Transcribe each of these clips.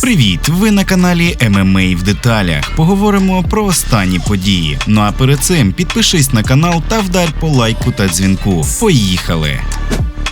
Привіт! Ви на каналі ММА в деталях. Поговоримо про останні події. Ну а перед цим підпишись на канал та вдарь по лайку та дзвінку. Поїхали!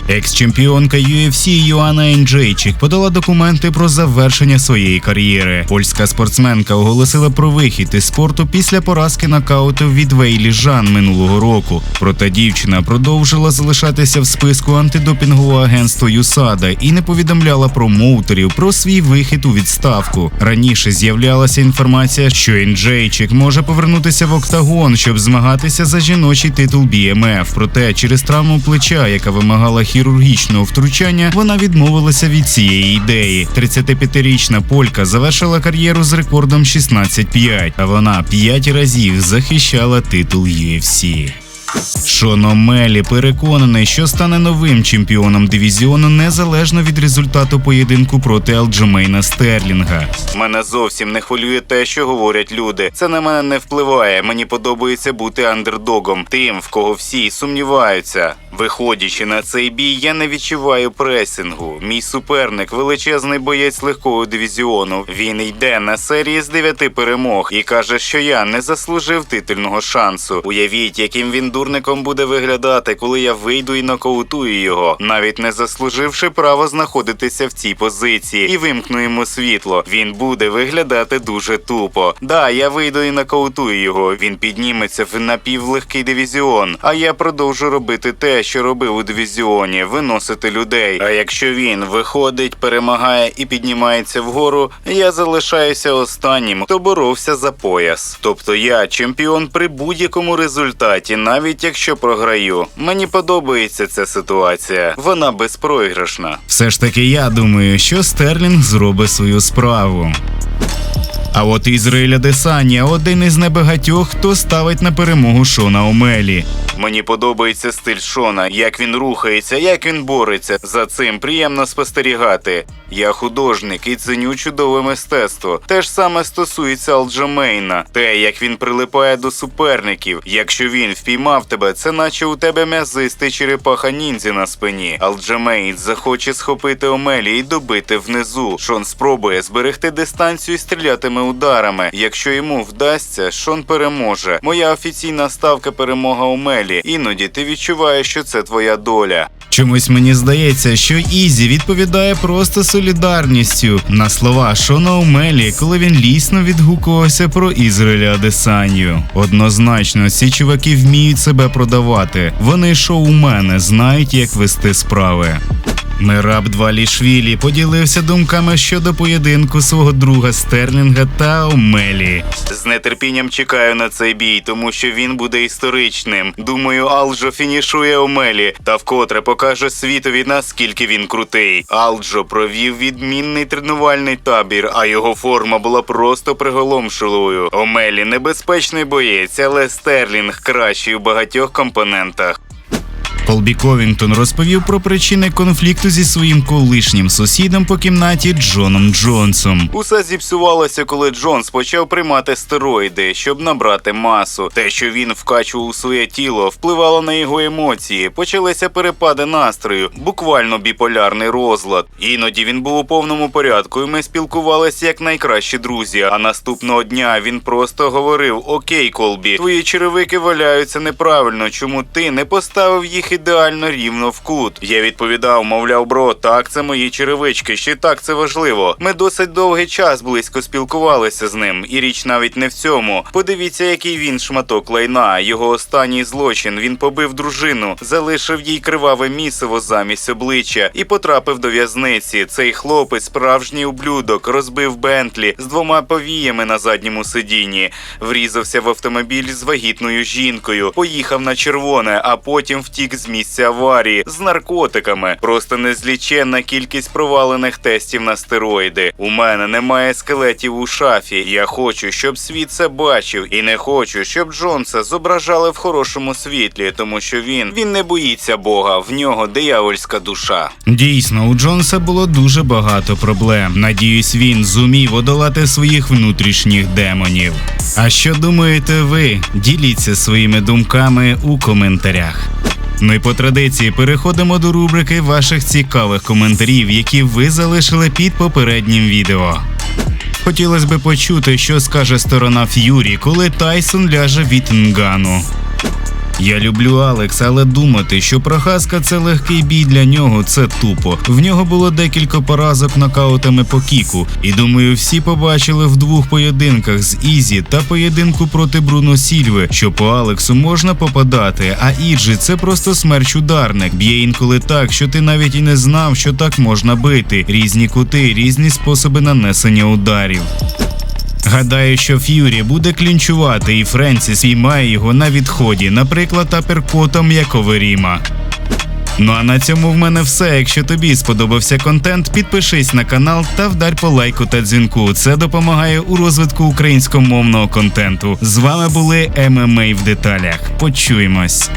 Екс-чемпіонка UFC Йоанна Енджейчик подала документи про завершення своєї кар'єри. Польська спортсменка оголосила про вихід із спорту після поразки нокауту від Вейлі Жан минулого року. Проте дівчина продовжила залишатися в списку антидопінгового агентства ЮСАДА і не повідомляла промоутерів про свій вихід у відставку. Раніше з'являлася інформація, що Енджейчик може повернутися в октагон, щоб змагатися за жіночий титул BMF. Проте через травму плеча, яка вимагала хірургічного втручання, вона відмовилася від цієї ідеї. 35-річна полька завершила кар'єру з рекордом 16-5, а вона 5 разів захищала титул UFC. Шон Омелі переконаний, що стане новим чемпіоном дивізіону незалежно від результату поєдинку проти Алджемейна Стерлінга. Мене зовсім не хвилює те, що говорять люди. Це на мене не впливає. Мені подобається бути андердогом, тим, в кого всі сумніваються. Виходячи на цей бій, я не відчуваю пресингу. Мій суперник величезний боєць легкого дивізіону. Він йде на серії з дев'яти перемог і каже, що я не заслужив титульного шансу. Уявіть, яким він дурником буде виглядати, коли я вийду і нокаутую його, навіть не заслуживши право знаходитися в цій позиції, і вимкну йому світло. Він буде виглядати дуже тупо. Да, я вийду і нокаутую його. Він підніметься в напівлегкий дивізіон. А я продовжу робити те, що робив у дивізіоні, виносити людей. А якщо він виходить, перемагає і піднімається вгору, я залишаюся останнім, хто боровся за пояс. Тобто я чемпіон при будь-якому результаті, навіть якщо програю. Мені подобається ця ситуація. Вона безпроіграшна. Все ж таки, я думаю, що Стерлінг зробить свою справу. А от Ізраїля Десанія один із небагатьох, хто ставить на перемогу Шона Омелі. Мені подобається стиль Шона, як він рухається, як він бореться. За цим приємно спостерігати. Я художник і ценю чудове мистецтво. Те ж саме стосується Алджамейна. Те, як він прилипає до суперників. Якщо він впіймав тебе, це наче у тебе м'язистий черепаха ніндзя на спині. Алджамейн захоче схопити Омелі і добити внизу. Шон спробує зберегти дистанцію і стрілятиме ударами. Якщо йому вдасться, Шон переможе. Моя офіційна ставка перемога Омелі. Іноді ти відчуваєш, що це твоя доля. Чомусь мені здається, що Ізі відповідає просто солідарністю на слова Шона Омелі, коли він лісно відгукувався про Ізраїля Адесанію. Однозначно, ці чуваки вміють себе продавати. Вони шоумени, знають, як вести справи. Мераб Двалішвілі поділився думками щодо поєдинку свого друга Стерлінга та Омелі. З нетерпінням чекаю на цей бій, тому що він буде історичним. Думаю, Алджо фінішує Омелі та вкотре покаже світові наскільки він крутий. Алджо провів відмінний тренувальний табір, а його форма була просто приголомшливою. Омелі небезпечний боєць, але Стерлінг кращий у багатьох компонентах. Колбі Ковінгтон розповів про причини конфлікту зі своїм колишнім сусідом по кімнаті Джоном Джонсом. Усе зіпсувалося, коли Джонс почав приймати стероїди, щоб набрати масу. Те, що він вкачував у своє тіло, впливало на його емоції. Почалися перепади настрою, буквально біполярний розлад. Іноді він був у повному порядку, і ми спілкувалися як найкращі друзі. А наступного дня він просто говорив: Окей, Колбі, твої черевики валяються неправильно. Чому ти не поставив їх ідеально рівно в кут? Я відповідав, мовляв, бро, так це мої черевички, ще так це важливо. Ми досить довгий час близько спілкувалися з ним, і річ навіть не в цьому. Подивіться, який він шматок лайна. Його останній злочин. Він побив дружину, залишив їй криваве місиво замість обличчя і потрапив до в'язниці. Цей хлопець, справжній ублюдок, розбив Бентлі з двома повіями на задньому сидінні, врізався в автомобіль з вагітною жінкою, поїхав на червоне, а потім втік з місця аварії з наркотиками. Просто незліченна кількість провалених тестів на стероїди. У мене немає скелетів у шафі. Я хочу, щоб світ це бачив, і не хочу, щоб Джонса зображали в хорошому світлі, тому що він він не боїться Бога, в нього диявольська душа. Дійсно, у Джонса було дуже багато проблем. Надіюсь, він зумів одолати своїх внутрішніх демонів. А що думаєте ви? Діліться своїми думками у коментарях. Ну і по традиції переходимо до рубрики ваших цікавих коментарів, які ви залишили під попереднім відео. Хотілося би почути, що скаже сторона Ф'юрі, коли Тайсон ляже від Нгану. Я люблю Алекса, але думати, що Прохаска це легкий бій для нього, це тупо. В нього було декілька поразок нокаутами по кіку, і думаю, всі побачили в двох поєдинках з Ізі та поєдинку проти Бруно Сільви, що по Алексу можна попадати, а Іджі це просто смерч-ударник. Б'є інколи так, що ти навіть і не знав, що так можна бити. Різні кути, різні способи нанесення ударів. Гадаю, що Ф'юрі буде клінчувати, і Френсіс піймає його на відході, наприклад, аперкотом як Оверіма. Ну а на цьому в мене все. Якщо тобі сподобався контент, підпишись на канал та вдарь по лайку та дзвінку. Це допомагає у розвитку українськомовного контенту. З вами були ММА в деталях. Почуємось.